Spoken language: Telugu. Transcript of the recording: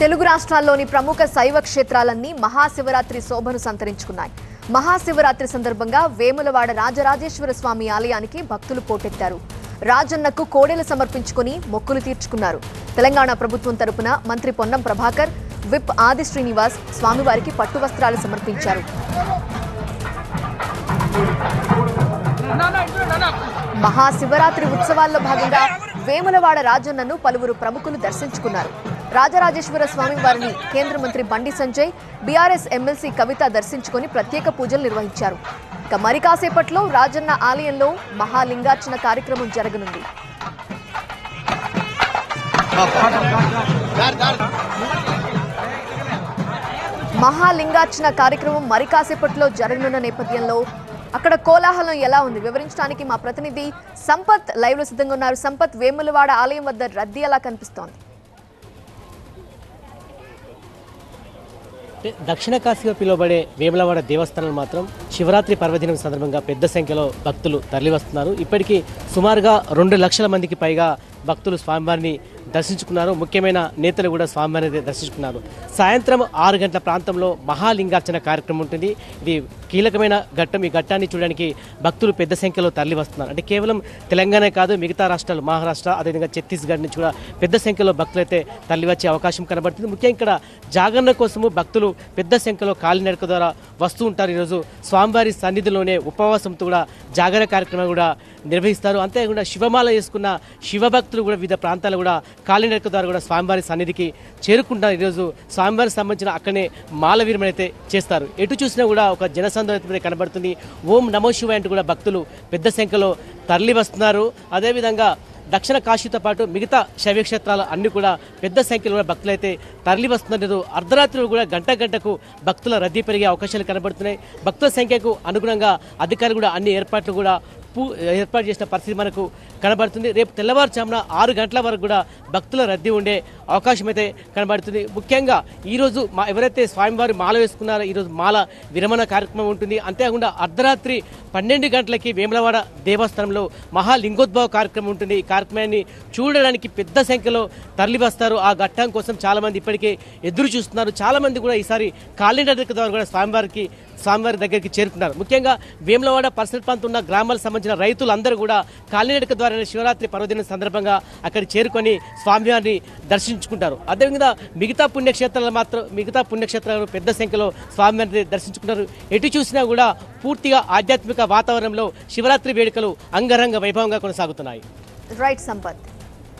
తెలుగు రాష్ట్రాల్లోని ప్రముఖ శైవ క్షేత్రాలన్నీ మహాశివరాత్రి శోభను సంతరించుకున్నాయి. మహాశివరాత్రి సందర్భంగా వేములవాడ రాజరాజేశ్వర స్వామి ఆలయానికి భక్తులు పోటెత్తారు. రాజన్నకు కోడెలు సమర్పించుకుని మొక్కులు తీర్చుకున్నారు. తెలంగాణ ప్రభుత్వం తరపున మంత్రి పొన్నం ప్రభాకర్ విప్ ఆది శ్రీనివాస్ స్వామివారికి పట్టు వస్త్రాలు సమర్పించారు. మహాశివరాత్రి ఉత్సవాల్లో భాగంగా వేములవాడ రాజన్నను పలువురు ప్రముఖులు దర్శించుకున్నారు. రాజరాజేశ్వర స్వామి వారిని కేంద్ర మంత్రి బండి సంజయ్ బీఆర్ఎస్ ఎమ్మెల్సీ కవిత దర్శించుకొని ప్రత్యేక పూజలు నిర్వహించారు. ఇక మరి కాసేపట్లో రాజన్న ఆలయంలో మహాలింగార్చన కార్యక్రమం జరగనుంది. మహాలింగార్చన కార్యక్రమం మరి కాసేపట్లో జరగనున్న నేపథ్యంలో అక్కడ కోలాహలం ఎలా ఉంది? వివరించడానికి మా ప్రతినిధి సంపత్ లైవ్లో సిద్ధంగా ఉన్నారు. సంపత్ వేములవాడ ఆలయం వద్ద రద్దీ ఎలా కనిపిస్తోంది? అంటే దక్షిణ కాశీగా పిలువబడే వేములవాడ దేవస్థానం మాత్రం శివరాత్రి పర్వదినం సందర్భంగా పెద్ద సంఖ్యలో భక్తులు తరలివస్తున్నారు. ఇప్పటికీ సుమారుగా రెండు లక్షల మందికి పైగా భక్తులు స్వామివారిని దర్శించుకున్నారు. ముఖ్యమైన నేతలు కూడా స్వామివారిని దర్శించుకున్నారు. సాయంత్రం ఆరు గంటల ప్రాంతంలో మహాలింగార్చన కార్యక్రమం ఉంటుంది. ఇది కీలకమైన ఘట్టం. ఈ ఘట్టాన్ని చూడడానికి భక్తులు పెద్ద సంఖ్యలో తరలి వస్తున్నారు అంటే కేవలం తెలంగాణ కాదు మిగతా రాష్ట్రాలు మహారాష్ట్ర అదేవిధంగా ఛత్తీస్గఢ్ నుంచి కూడా పెద్ద సంఖ్యలో భక్తులైతే తరలి వచ్చే అవకాశం కనబడుతుంది. ముఖ్యంగా ఇక్కడ జాగరణ కోసము భక్తులు పెద్ద సంఖ్యలో కాలినడక ద్వారా వస్తూ ఉంటారు. ఈరోజు స్వామివారి సన్నిధిలోనే ఉపవాసంతో కూడా జాగరణ కార్యక్రమం కూడా నిర్వహిస్తారు. అంతేకాకుండా శివమాల వేసుకున్న శివభక్తులు కూడా వివిధ ప్రాంతాలు కూడా కాలినడక ద్వారా కూడా స్వామివారి సన్నిధికి చేరుకుంటారు. ఈరోజు స్వామివారికి సంబంధించిన అక్కడనే మాల అయితే చేస్తారు. ఎటు చూసినా కూడా ఒక జనసందోహం కనబడుతుంది. ఓం నమో శివాయ అంటూ కూడా భక్తులు పెద్ద సంఖ్యలో తరలి వస్తున్నారు. అదేవిధంగా దక్షిణ కాశీతో పాటు మిగతా శైవక్షేత్రాలు అన్ని కూడా పెద్ద సంఖ్యలో కూడా భక్తులైతే తరలి వస్తున్నారు. అర్ధరాత్రులు కూడా గంట గంటకు భక్తుల రద్దీ పెరిగే అవకాశాలు కనబడుతున్నాయి. భక్తుల సంఖ్యకు అనుగుణంగా అధికారులు కూడా అన్ని ఏర్పాట్లు కూడా ఏర్పాటు చేసిన పరిస్థితి మనకు కనబడుతుంది. రేపు తెల్లవారుజామున ఆరు గంటల వరకు కూడా భక్తుల రద్దీ ఉండే అవకాశం అయితే కనబడుతుంది. ముఖ్యంగా ఈరోజు మా ఎవరైతే స్వామివారి మాల వేసుకున్నారో ఈరోజు మాల విరమణ కార్యక్రమం ఉంటుంది. అంతేకాకుండా అర్ధరాత్రి పన్నెండు గంటలకి వేములవాడ దేవస్థానంలో మహాలింగోద్భవ కార్యక్రమం ఉంటుంది. ఈ కార్యక్రమాన్ని చూడడానికి పెద్ద సంఖ్యలో తరలివస్తారు. ఆ ఘట్టం కోసం చాలామంది ఇప్పటికే ఎదురు చూస్తున్నారు చాలామంది కూడా ఈసారి కాలినడక ద్వారా కూడా స్వామివారికి స్వామివారి దగ్గరికి చేరుకున్నారు. ముఖ్యంగా వేములవాడ పరిసర ప్రాంతం ఉన్న గ్రామాలకు సంబంధించిన రైతులందరూ కూడా కాలినడక ద్వారా శివరాత్రి పర్వదిన సందర్భంగా అక్కడ చేరుకొని స్వామివారిని దర్శించుకుంటారు. అదేవిధంగా మిగతా పుణ్యక్షేత్రాలు మాత్రం మిగతా పుణ్యక్షేత్రాలు పెద్ద సంఖ్యలో స్వామివారిని దర్శించుకుంటారు. ఎటు చూసినా కూడా పూర్తిగా ఆధ్యాత్మిక వాతావరణంలో శివరాత్రి వేడుకలు అంగరంగ వైభవంగా కొనసాగుతున్నాయి. రైట్ సంపత్